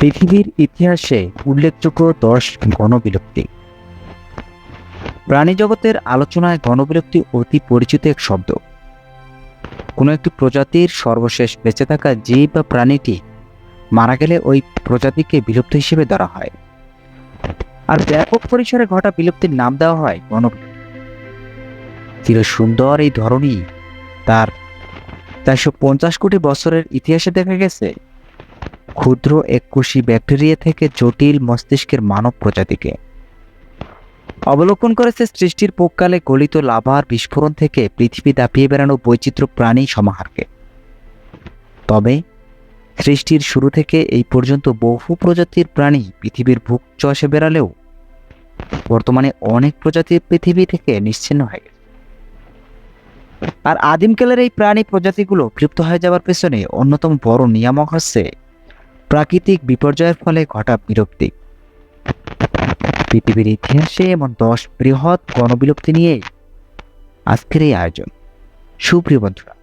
পৃথিবীর ইতিহাসে উল্লেখযোগ্য দশ গণবিলুপ্তি। প্রাণী জগতের আলোচনায় গণবিলুপ্তি অতি পরিচিত এক শব্দ। কোনো একটি প্রজাতির সর্বশেষ বেঁচে থাকা জীব বা প্রাণীটি মারা গেলে ওই প্রজাতিকে বিলুপ্ত হিসেবে ধরা হয়। আর ব্যাপক পরিসরে ঘটা বিলুপ্তির নাম দেওয়া হয় গণবিলুপ্তি। চির সুন্দর এই ধরনই তার চারশো পঞ্চাশ কোটি বছরের ইতিহাসে দেখা গেছে। ক্ষুদ্র এককোষী ব্যাকটেরিয়া থেকে জটিল মস্তিষ্কের মানব প্রজাতিকে। অবলোকন করেছে সৃষ্টির পোককালে গলিত লাভার বিস্ফোরণ থেকে পৃথিবী দাপিয়ে বেড়ানো বৈচিত্র্য প্রাণী সমাহারকে। তবে, সৃষ্টির শুরু থেকে এই পর্যন্ত বহু প্রজাতির প্রাণী পৃথিবীর বুক চষে বেড়ালেও বর্তমানে অনেক প্রজাতির পৃথিবী থেকে নিশ্চিন্ন হয়ে গেছে। আর আদিমকালের এই প্রাণী প্রজাতিগুলো বিলুপ্ত হয়ে যাওয়ার পেছনে অন্যতম বড় নিয়ামক হচ্ছে প্রাকৃতিক বিপর্যয়ের ফলে ঘটা বিলুপ্তি পৃথিবীর ইতিহাসে এমন দশ বৃহৎ গণবিলুপ্তি নিয়ে আজকের এই আয়োজন। সুপ্রিয় বন্ধুরা,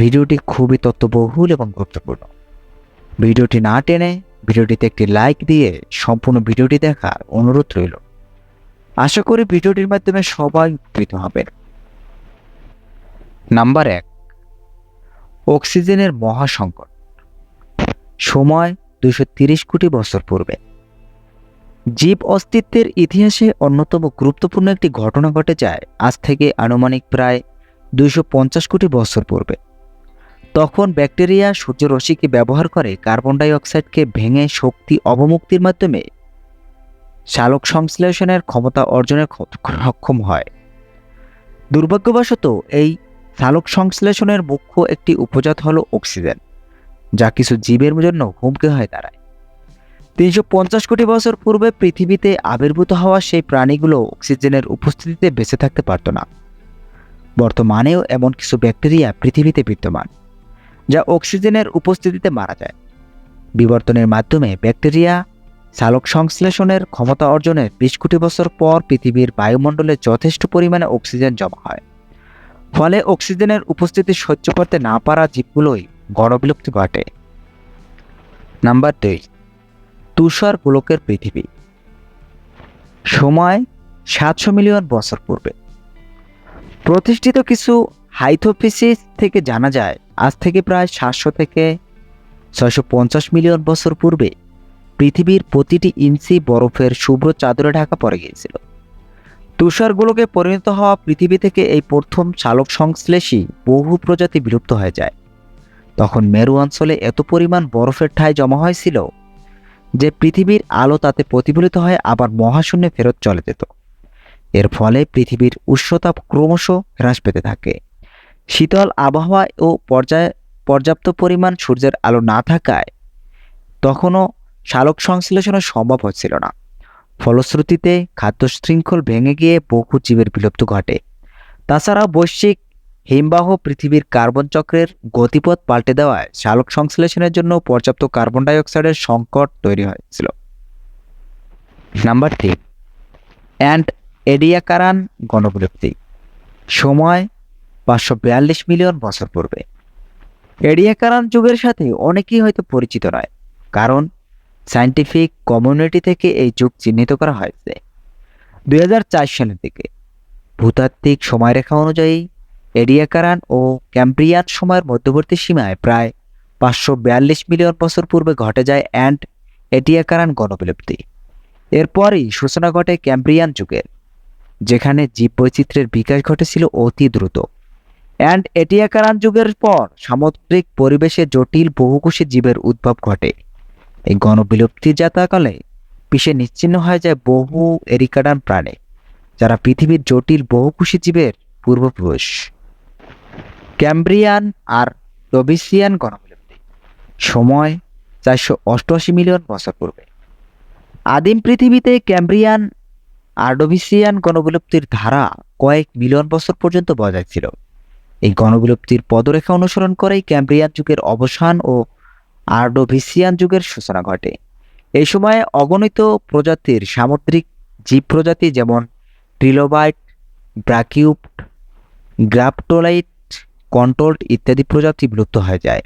ভিডিওটি খুবই তথ্যবহুল এবং গুরুত্বপূর্ণ। ভিডিওটি না টেনে ভিডিওটিতে একটি লাইক দিয়ে সম্পূর্ণ ভিডিওটি দেখার অনুরোধ রইল। আশা করি ভিডিওটির মাধ্যমে সবাই উপকৃত হবেন। নাম্বার এক, অক্সিজেনের মহাসংকট। সময় দুশো কোটি বছর পূর্বে। জীব অস্তিত্বের ইতিহাসে অন্যতম গুরুত্বপূর্ণ একটি ঘটনা ঘটে যায়, আজ থেকে আনুমানিক প্রায় দুইশো পঞ্চাশ কোটি বছর পূর্বে। তখন ব্যাকটেরিয়া সূর্যরশ্মিকে ব্যবহার করে কার্বন ডাই অক্সাইডকে ভেঙে শক্তি অবমুক্তির মাধ্যমে শালক সংশ্লেষণের ক্ষমতা অর্জনের সক্ষম হয়। দুর্ভাগ্যবশত এই শালক সংশ্লেষণের মুখ্য একটি উপজাত হলো অক্সিজেন। যা কিছু জীবের জন্য হুমকি হয়ে দাঁড়ায় তিনশো পঞ্চাশ কোটি বছর পূর্বে পৃথিবীতে আবির্ভূত হওয়া সেই প্রাণীগুলো অক্সিজেনের উপস্থিতিতে বেঁচে থাকতে পারত না। বর্তমানেও এমন কিছু ব্যাকটেরিয়া পৃথিবীতে বিদ্যমান, যা অক্সিজেনের উপস্থিতিতে মারা যায়। বিবর্তনের মাধ্যমে ব্যাকটেরিয়া চালক সংশ্লেষণের ক্ষমতা অর্জনের বিশ কোটি বছর পর পৃথিবীর বায়ুমণ্ডলে যথেষ্ট পরিমাণে অক্সিজেন জমা হয়। ফলে অক্সিজেনের উপস্থিতি সহ্য করতে না পারা জীবগুলোই গণবিলুপ্তি ঘটে। নাম্বার দুই, তুষার গোলকের পৃথিবী। সময় সাতশো মিলিয়ন বছর পূর্বে। প্রতিষ্ঠিত কিছু হাইথোফিসিস থেকে জানা যায়, আজ থেকে প্রায় সাতশো থেকে ছয়শো পঞ্চাশ মিলিয়ন বছর পূর্বে পৃথিবীর প্রতিটি ইঞ্চি বরফের শুভ্র চাদরে ঢাকা পড়ে গিয়েছিল। তুষারগুলোকে পরিণত হওয়া পৃথিবী থেকে এই প্রথম চালক সংশ্লেষী বহু প্রজাতি বিলুপ্ত হয়ে যায়। তখন মেরু অঞ্চলে এত পরিমাণ বরফের ঠায় জমা হয়েছিল যে পৃথিবীর আলো তাতে প্রতিফলিত হয়ে আবার মহাশূন্যে ফেরত চলে যেত। এর ফলে পৃথিবীর উষ্ণতা ক্রমশ হ্রাস পেতে থাকে। শীতল আবহাওয়া ও পর্যায়, পর্যাপ্ত পরিমাণ সূর্যের আলো না থাকায় তখনও শালক সংশ্লেষণ সম্ভব হচ্ছিল না। ফলশ্রুতিতে খাদ্য শৃঙ্খল ভেঙে গিয়ে বহু জীবের বিলুপ্ত ঘটে। তাছাড়া বৈশ্বিক হিমবাহ পৃথিবীর কার্বন চক্রের গতিপথ পাল্টে দেওয়ায় শালক সংশ্লেষণের জন্য পর্যাপ্ত কার্বন ডাইঅক্সাইডের সংকট তৈরি হয়েছিল। নাম্বার থ্রি, অ্যান্ড এডিয়াকারান গণবিলুপ্তি সময় পাঁচশো বিয়াল্লিশ মিলিয়ন বছর পূর্বে। এডিয়াকারান যুগের সাথে অনেকেই হয়তো পরিচিত নয়, কারণ সায়েন্টিফিক কমিউনিটি থেকে এই যুগ চিহ্নিত করা হয়েছে। দুই সালের দিকে ভূতাত্ত্বিক সময়রেখা অনুযায়ী এডিয়াকারান ও ক্যাম্ব্রিয়ান সময়ের মধ্যবর্তী সীমায় প্রায় পাঁচশো বিয়াল্লিশ মিলিয়ন বছর পূর্বে ঘটে যায় অ্যান্ড এটিয়াকারান গণবিলুপ্তি। এরপরই সূচনা ঘটে ক্যাম্ব্রিয়ান যুগের, যেখানে জীববৈচিত্র্যের বিকাশ ঘটেছিল অতি দ্রুত। অ্যান্ড এটিয়াকারান যুগের পর সামুদ্রিক পরিবেশে জটিল বহুকোষী জীবের উদ্ভব ঘটে। এই গণবিলুপ্তি যাতাকালে পিষে নিশ্চিন্ন হয়ে যায় বহু এরিকাডান প্রাণী, যারা পৃথিবীর জটিল বহুকোষী জীবের পূর্বপুরুষ। ক্যাম্ব্রিয়ান আর ডবিসিয়ান গণবিলুপ্তি সময় চারশো অষ্টআশি মিলিয়ন বছর পূর্বে। আদিম পৃথিবীতে ক্যাম্ব্রিয়ান আর্ডোভিসিয়ান গণবিলুপ্তির ধারা কয়েক মিলিয়ন বছর পর্যন্ত বজায় ছিল। এই গণবিলুপ্তির পদরেখা অনুসরণ করেই ক্যাম্ব্রিয়ান যুগের অবসান ও আর্ডোভিসিয়ান যুগের সূচনা ঘটে। এই সময়ে অগণিত প্রজাতির সামুদ্রিক জীব প্রজাতি যেমন ট্রিলোবাইট ব্রাকিউপ্ট গ্রাপটোলাইট কন্ট্রোল্ড ইত্যাদি প্রজাতি বিলুপ্ত হয়ে যায়।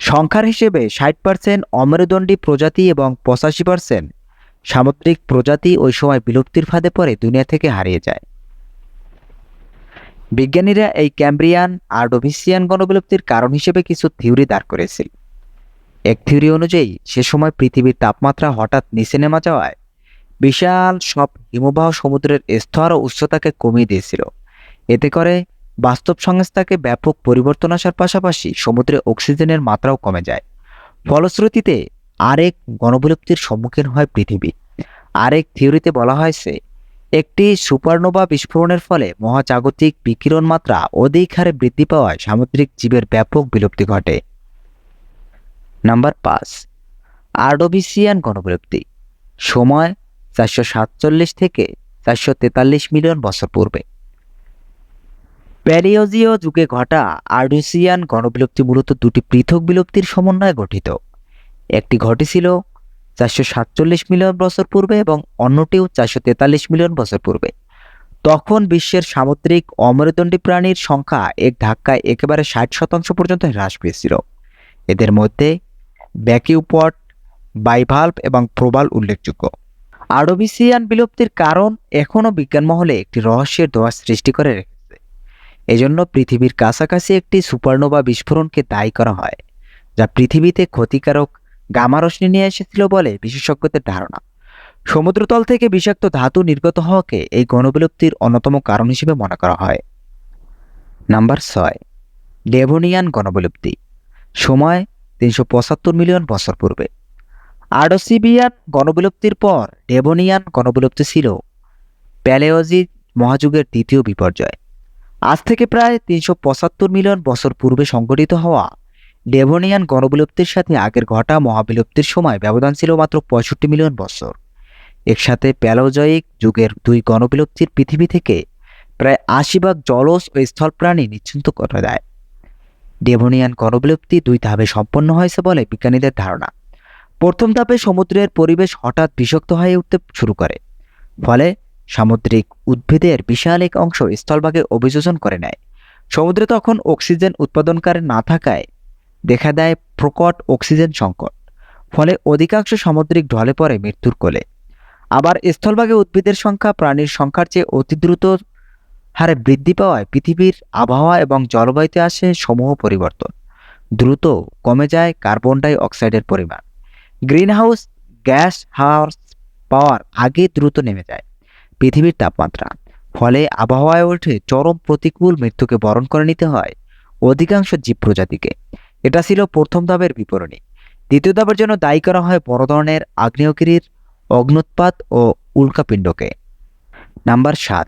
সংখ্যার হিসেবে ষাট পার্সেন্ট অমেরুদণ্ডী প্রজাতি এবং পঁচাশি পার্সেন্ট সামুদ্রিক প্রজাতি ওই সময় বিলুপ্তির ফাঁদে পড়ে দুনিয়া থেকে হারিয়ে যায়। বিজ্ঞানীরা এই ক্যাম্ব্রিয়ান আর্ডোভিসিয়ান গণবিলুপ্তির কারণ হিসেবে কিছু থিওরি দাঁড় করেছিল। এক থিওরি অনুযায়ী, সে সময় পৃথিবীর তাপমাত্রা হঠাৎ নিচে নেমে যাওয়ায় বিশাল সব হিমবাহ সমুদ্রের স্তর ও উচ্চতাকে কমিয়ে দিয়েছিল। এতে করে বাস্তব সংস্থাকে ব্যাপক পরিবর্তন আসার পাশাপাশি সমুদ্রে অক্সিজেনের মাত্রাও কমে যায়। ফলশ্রুতিতে, আরেক গণবিলুপ্তির সম্মুখীন হয় পৃথিবী। আরেক থিওরিতে বলা হয়েছে, একটি সুপারনোভা বিস্ফোরণের ফলে মহাজাগতিক বিকিরণ মাত্রা অধিক হারে বৃদ্ধি পাওয়ায় সামুদ্রিক জীবের ব্যাপক বিলুপ্তি ঘটে। নাম্বার পাঁচ, আর্ডোভিসিয়ান গণবিলুপ্তি। সময় চারশো সাতচল্লিশ থেকে চারশো তেতাল্লিশ মিলিয়ন বছর পূর্বে। প্যালিওজিও যুগে ঘটা আর্ডোসিয়ান গণবিলুপ্তি মূলত দুটি পৃথক বিলুপ্তির সমন্বয়ে গঠিত। একটি ঘটেছিল চারশো সাতচল্লিশ মিলিয়ন বছর পূর্বে এবং অন্যটিও চারশো তেতাল্লিশ মিলিয়ন বছর পূর্বে। তখন বিশ্বের সামুদ্রিক অমেরুদণ্ডী প্রাণীর সংখ্যা এক ধাক্কায় একেবারে ষাট শতাংশ পর্যন্ত হ্রাস পেয়েছিল। এদের মধ্যে ব্যাকিউপট, বাইভাল্ভ এবং প্রবাল উল্লেখযোগ্য। আরবিসিয়ান বিলুপ্তির কারণ এখনও বিজ্ঞান মহলে একটি রহস্যের দোয়া সৃষ্টি করে রেখেছে এজন্য পৃথিবীর কাছাকাছি একটি সুপারনোভা বিস্ফোরণকে দায়ী করা হয়, যা পৃথিবীতে ক্ষতিকারক গামা রশ্মি নিয়ে এসেছিল বলে বিশেষজ্ঞদের ধারণা। সমুদ্রতল থেকে বিষাক্ত ধাতু নির্গত হওয়াকে এই গণবিলুপ্তির অন্যতম কারণ হিসেবে মনে করা হয়। নাম্বার ছয়, ডেভোনিয়ান গণবিলুপ্তি, সময় তিনশো পঁচাত্তর মিলিয়ন বছর পূর্বে। আডোসিবিয়ান গণবিলুপ্তির পর ডেভোনিয়ান গণবিলুপ্তি ছিল প্যালেওজি মহাযুগের দ্বিতীয় বিপর্যয়। আজ থেকে প্রায় তিনশো পঁচাত্তর মিলিয়ন বছর পূর্বে সংঘটিত হওয়া ডেভোনিয়ান গণবিলুপ্তির সাথে আগের ঘটা মহাবিলুপ্তির সময় ব্যবধান ছিল মাত্র পঁয়ষট্টি মিলিয়ন বছর। একসাথে প্যালোজয়িক যুগের দুই গণবিলুপ্তির পৃথিবী থেকে প্রায় আশি ভাগ জলজ ও স্থল প্রাণী নিশ্চিন্ত করে দেয় ডেভোনিয়ান গণবিলুপ্তি দুই ধাপে সম্পন্ন হয়েছে বলে বিজ্ঞানীদের ধারণা। প্রথম ধাপে সমুদ্রের পরিবেশ হঠাৎ বিষাক্ত হয়ে উঠতে শুরু করে। ফলে সামুদ্রিক উদ্ভিদের বিশাল এক অংশ স্থলভাগে অভিযোজন করে নেয়। সমুদ্রে তখন অক্সিজেন উৎপাদনকারী না থাকায় দেখা দেয় প্রকট অক্সিজেন সংকট, ফলে অধিকাংশ সামুদ্রিক ঢলে পড়ে মৃত্যুর কোলে। আবার স্থলভাগে উদ্ভিদের সংখ্যা প্রাণীর সংখ্যার চেয়ে অতি দ্রুত হারে বৃদ্ধি পাওয়ায় পৃথিবীর আবহাওয়া এবং জলবায়ুতে আসে সমূহ পরিবর্তন। দ্রুত কমে যায় কার্বন ডাই অক্সাইডের পরিমাণ। গ্রিনহাউস গ্যাস হাওয়ার পাওয়ার আগে দ্রুত নেমে যায়। পৃথিবীর তাপমাত্রা। ফলে আবহাওয়ায় ওঠে চরম প্রতিকূল মৃত্যুকে বরণ করে নিতে হয় অধিকাংশ জীব প্রজাতিকে। এটা ছিল প্রথম ধাপের বিবরণী। দ্বিতীয় ধাপের জন্য দায়ী করা হয় বড় ধরনের আগ্নেয়গিরির অগ্নুৎপাত ও উল্কাপিণ্ডকে। নাম্বার সাত,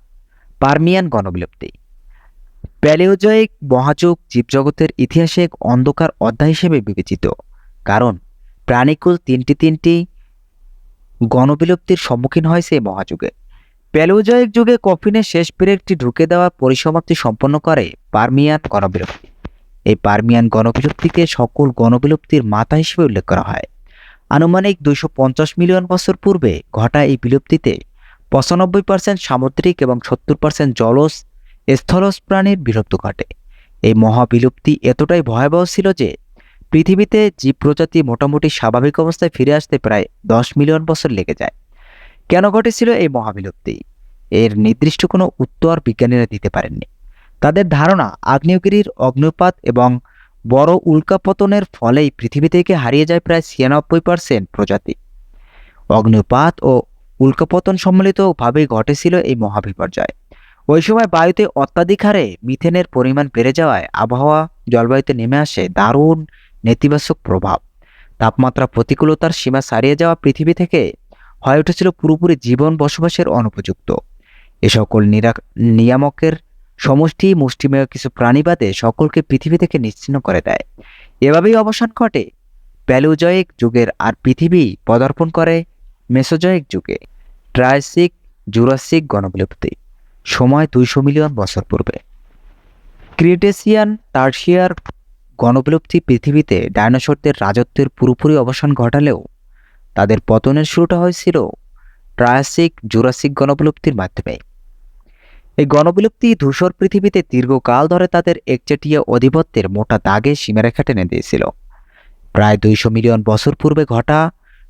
পারমিয়ান গণবিলুপ্তি। প্যালিওজয়িক মহাযুগ জীবজগতের ইতিহাসে এক অন্ধকার অধ্যায় হিসেবে বিবেচিত, কারণ প্রাণীকুল তিনটি তিনটি গণবিলুপ্তির সম্মুখীন হয়েছে এই মহাযুগে। প্যালিওজয়িক যুগে কফিনের শেষ ব্রেকটি ঢুকে দেওয়া পরিসমাপ্তি সম্পন্ন করে পারমিয়ান গণবিলুপ্তি। এই পারমিয়ান গণবিলুপ্তিকে সকল গণবিলুপ্তির মাথা হিসেবে উল্লেখ করা হয়। আনুমানিক দুইশো পঞ্চাশ মিলিয়ন বছর পূর্বে ঘটা এই বিলুপ্তিতে পঁচানব্বই পার্সেন্ট সামুদ্রিক এবং সত্তর পার্সেন্ট জলজ স্থলজ প্রাণীর বিলুপ্ত ঘটে। এই মহাবিলুপ্তি এতটাই ভয়াবহ ছিল যে পৃথিবীতে জীব প্রজাতি মোটামুটি স্বাভাবিক অবস্থায় ফিরে আসতে প্রায় দশ মিলিয়ন বছর লেগে যায়। কেন ঘটেছিল এই মহাবিলুপ্তি? এর নির্দিষ্ট কোনো উত্তর বিজ্ঞানীরা দিতে পারেননি। তাদের ধারণা, আগ্নেয়গিরির অগ্নুপাত এবং বড় উল্কাপতনের ফলেই পৃথিবী থেকে হারিয়ে যায় প্রায় ছিয়ানব্বই পার্সেন্ট প্রজাতি। অগ্নুপাত ও উল্কাপতন সম্মিলিতভাবেই ঘটেছিল এই মহাবিপর্যয়। ওই সময় বায়ুতে অত্যাধিক হারে মিথেনের পরিমাণ বেড়ে যাওয়ায় আবহাওয়া জলবায়ুতে নেমে আসে দারুণ নেতিবাচক প্রভাব। তাপমাত্রা প্রতিকূলতার সীমা ছাড়িয়ে যাওয়া পৃথিবী থেকে হয়ে উঠেছিল পুরোপুরি জীবন বসবাসের অনুপযুক্ত। এ সকল নিয়ামকের সমষ্টি মুষ্টিমেয় কিছু প্রাণীবাদে সকলকে পৃথিবী থেকে নিশ্চিন্ন করে দেয়। এভাবেই অবসান ঘটে। প্যালোজয়িক যুগের আর পৃথিবী পদার্পণ করে মেসোজয়িক যুগে। ট্রাইসিক, জুরাসিক গণবিলুপ্তি। সময় দুইশো মিলিয়ন বছর পূর্বে। ক্রিটেসিয়ান টার্সিয়ার গণবিলুপ্তি পৃথিবীতে ডায়নোসরদের রাজত্বের পুরোপুরি অবসান ঘটালেও তাদের পতনের শুরুটা হয়েছিল ট্রায়াসিক জুরাসিক গণবিলুপ্তির মাধ্যমে। এই গণবিলুপ্তি ধূসর পৃথিবীতে দীর্ঘকাল ধরে তাদের একচেটিয়া আধিপত্যের মোটা দাগে সীমারেখা টেনে দিয়েছিল। প্রায় দুইশো মিলিয়ন বছর পূর্বে ঘটা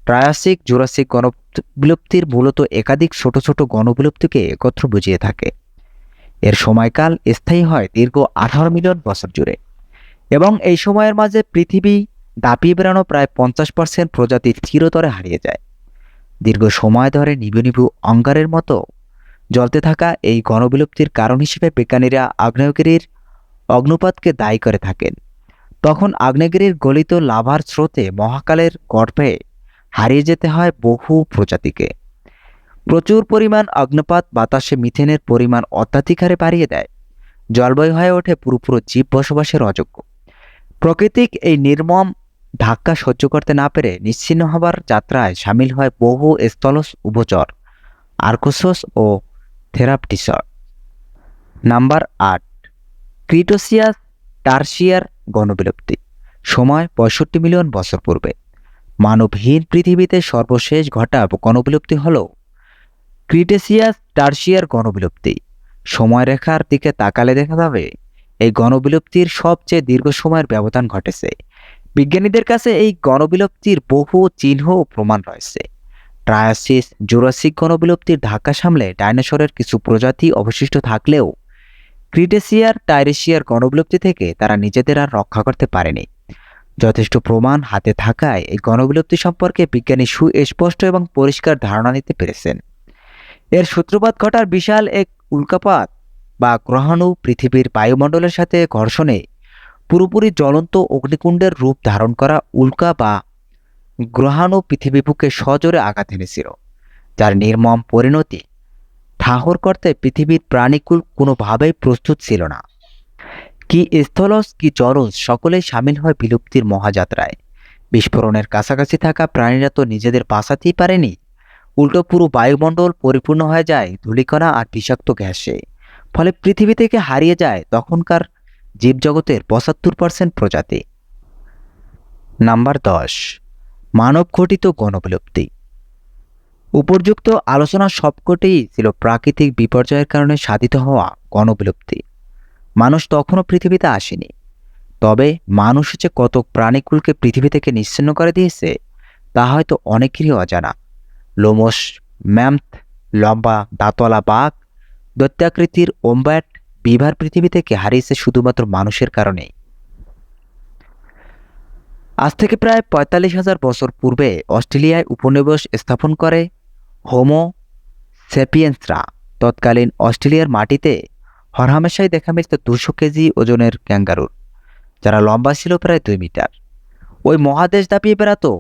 ট্রায়াসিক জুরাসিক গণবিলুপ্তির মূলত একাধিক ছোট ছোট গণবিলুপ্তিকে একত্র বুঝিয়ে থাকে। এর সময়কাল স্থায়ী হয় দীর্ঘ আঠারো মিলিয়ন বছর জুড়ে এবং এই সময়ের মাঝে পৃথিবী দাপিয়ে বেড়ানো প্রায় পঞ্চাশ পার্সেন্ট প্রজাতি চিরতরে হারিয়ে যায়। দীর্ঘ সময় ধরে নিবু নিবু অঙ্গারের মতো জ্বলতে থাকা এই গণবিলুপ্তির কারণ হিসেবে বিজ্ঞানীরা আগ্নেয়গিরির অগ্নুপাতকে দায়ী করে থাকেন। তখন আগ্নেয়গিরির গলিত লাভার স্রোতে মহাকালের গর্ভে হারিয়ে যেতে হয় বহু প্রজাতিকে। প্রচুর পরিমাণ অগ্নুপাত বাতাসে মিথেনের পরিমাণ অত্যাধিক হারে বাড়িয়ে দেয়। জলবায়ু হয়ে ওঠে পুরোপুরো জীব বসবাসের অযোগ্য। প্রকৃতিক এই নির্মম ধাক্কা সহ্য করতে না পেরে নিশ্চিন্ন হবার যাত্রায় সামিল হয় বহু স্থলস উভচর আর্কোসস ও থেরাপটিসর। নাম্বার আট ক্রিটোসিয়াস টার্সিয়ার গণবিলুপ্তি। সময় পঁয়ষট্টি মিলিয়ন বছর পূর্বে। মানবহীন পৃথিবীতে সর্বশেষ ঘটা গণবিলুপ্তি হল ক্রিটেসিয়াস টার্সিয়ার গণবিলুপ্তি। সময়রেখার দিকে তাকালে দেখা যাবে, এই গণবিলুপ্তির সবচেয়ে দীর্ঘ সময়ের ব্যবধান ঘটেছে। বিজ্ঞানীদের কাছে এই গণবিলুপ্তির বহু চিহ্ন প্রমাণ রয়েছে। ট্রায়াসিস, জুরাসিক গণবিলুপ্তির ধাক্কা সামলে ডাইনোসরের কিছু প্রজাতি অবশিষ্ট থাকলেও ক্রিটেসিয়ার টাইরেশিয়ার গণবিলুপ্তি থেকে তারা নিজেদের আর রক্ষা করতে পারেনি। যথেষ্ট প্রমাণ হাতে থাকায় এই গণবিলুপ্তি সম্পর্কে বিজ্ঞানী সুস্পষ্ট এবং পরিষ্কার ধারণা নিতে পেরেছেন। এর সূত্রপাত ঘটার বিশাল এক উল্কাপাত বা গ্রহাণু পৃথিবীর বায়ুমণ্ডলের সাথে ঘর্ষণে পুরোপুরি জ্বলন্ত অগ্নিকুণ্ডের রূপ ধারণ করা উল্কা বা গ্রহাণু পৃথিবী বুকে সজোরে আঘাত এনেছিল, যার নির্মম পরিণতি ঠাহর করতে পৃথিবীর প্রাণীকুল কোনোভাবেই প্রস্তুত ছিল না। কি স্থলস কি জলজ, সকলেই সামিল হয় বিলুপ্তির মহাযাত্রায়। বিস্ফোরণের কাছাকাছি থাকা প্রাণীরা তো নিজেদের বাঁচাতেই পারেনি। উল্টো পুরো বায়ুমণ্ডল পরিপূর্ণ হয়ে যায় ধূলিকণা আর বিষাক্ত গ্যাসে। ফলে পৃথিবী থেকে হারিয়ে যায় তখনকার জীবজগতের পঁচাত্তর পার্সেন্ট প্রজাতি। নাম্বার দশ মানব ঘটিত গণবিলুপ্তি। উপর্যুক্ত আলোচনা সবকটি ছিল প্রাকৃতিক বিপর্যয়ের কারণে সাধিত হওয়া গণবিলুপ্তি। মানুষ তখনও পৃথিবীতে আসেনি। তবে মানুষ যে কত প্রাণীকুলকে পৃথিবী থেকে নিশ্চিন্ন করে দিয়েছে, তা হয়তো অনেকেরই অজানা। লোমস ম্যাম্প লম্বা দাঁতওয়ালা বাঘ দৈত্যাকৃতির ওম্ব্যাট বিভার পৃথিবী থেকে হারিয়েছে শুধুমাত্র মানুষের কারণেই। আজ থেকে প্রায় পঁয়তাল্লিশ হাজার বছর পূর্বে অস্ট্রেলিয়ায় উপনিবেশ স্থাপন করে হোমো সেপিয়েন্সরা। তৎকালীন অস্ট্রেলিয়ার মাটিতে হরহামেশাই দেখা মিলত দুশো কেজি ওজনের ক্যাঙ্গারুর, যারা লম্বা ছিল প্রায় দুই মিটার। ওই মহাদেশ দাপিয়ে বেড়াতো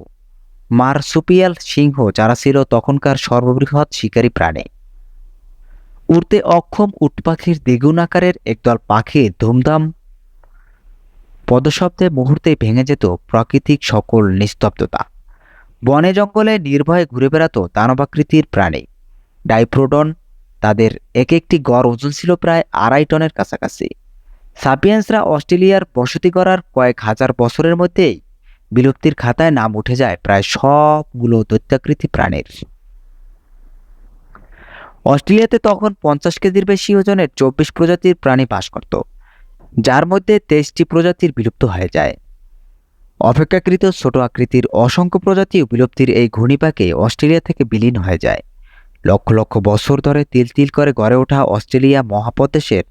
মারসুপিয়াল সিংহ যারা ছিল তখনকার সর্ববৃহৎ শিকারী প্রাণী। উড়তে অক্ষম উট পাখির দ্বিগুণ আকারের একদল পাখি ধুমধাম। পদশব্দে মুহূর্তে ভেঙে যেত প্রাকৃতিক সকল নিস্তব্ধতা। বনে জঙ্গলে নির্ভয়ে ঘুরে বেড়াতো দানবাকৃতির প্রাণী। ডাইপ্রোডন তাদের এক একটি গড় ওজন ছিল প্রায় আড়াই টনের কাছাকাছি। সাপিয়েন্সরা অস্ট্রেলিয়ার বসতি করার কয়েক হাজার বছরের মধ্যেই বিলুপ্তির খাতায় নাম উঠে যায় প্রায় সবগুলো দৈত্যাকৃতি প্রাণীর। অস্ট্রেলিয়াতে তখন পঞ্চাশ কেজির বেশি ওজনের চব্বিশ প্রজাতির প্রাণী বাস করত, যার মধ্যে তেইশটি প্রজাতির বিলুপ্ত হয়ে যায়। অপেক্ষাকৃত ছোট আকৃতির অসংখ্য প্রজাতিও বিলুপ্তির এই ঘূর্ণিপাকে অস্ট্রেলিয়া থেকে বিলীন হয়ে যায়। লক্ষ লক্ষ বছর ধরে তিল তিল করে গড়ে ওঠা অস্ট্রেলিয়া মহাপ্রদেশের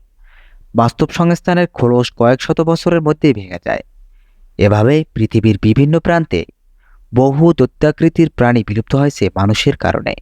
বাস্তব সংস্থানের খোলস কয়েক শত বছরের মধ্যেই ভেঙে যায়। এভাবে পৃথিবীর বিভিন্ন প্রান্তে বহু দৈত্যাকৃতির প্রাণী বিলুপ্ত হয়েছে মানুষের কারণে।